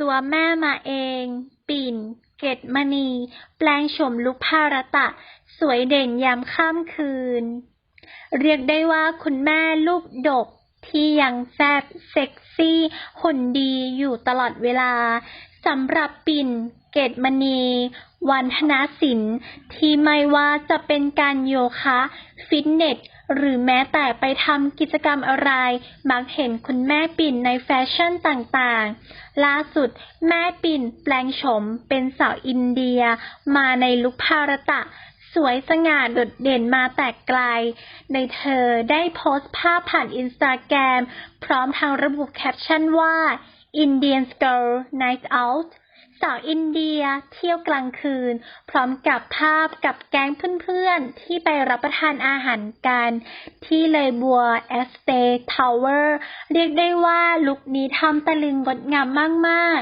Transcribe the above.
ตัวแม่มาเอง ปิ่น เกตมณี แปลงโฉมลุกภารตะ สวยเด่นยามค่ำคืน เรียกได้ว่าคุณแม่ลูกดกที่ยังแซบเซ็กซี่หุ่นดีอยู่ตลอดเวลาสำหรับปิ่น เกตมณี วันธนาศิลป์ที่ไม่ว่าจะเป็นการโยคะ ฟิตเนส หรือแม้แต่ไปทำกิจกรรมอะไร มักเห็นคุณแม่ปิ่นในแฟชั่นต่างๆ ล่าสุดแม่ปิ่นแปลงโฉมเป็นสาวอินเดีย มาในลุคภารตะ สวยสง่าโดดเด่นมาแต่ไกล ในเธอได้โพสต์ภาพผ่านอินสตาแกรมพร้อมทางระบุแคปชั่นว่า Indian Girl Night Out สาวอินเดียเที่ยวกลางคืน พร้อมกับภาพกับแก๊งเพื่อนๆ ที่ไปรับประทานอาหารกัน ที่เลยบัวเอสเตทาวเวอร์ เรียกได้ว่าลุคนี้ทำตะลึงงดงามมาก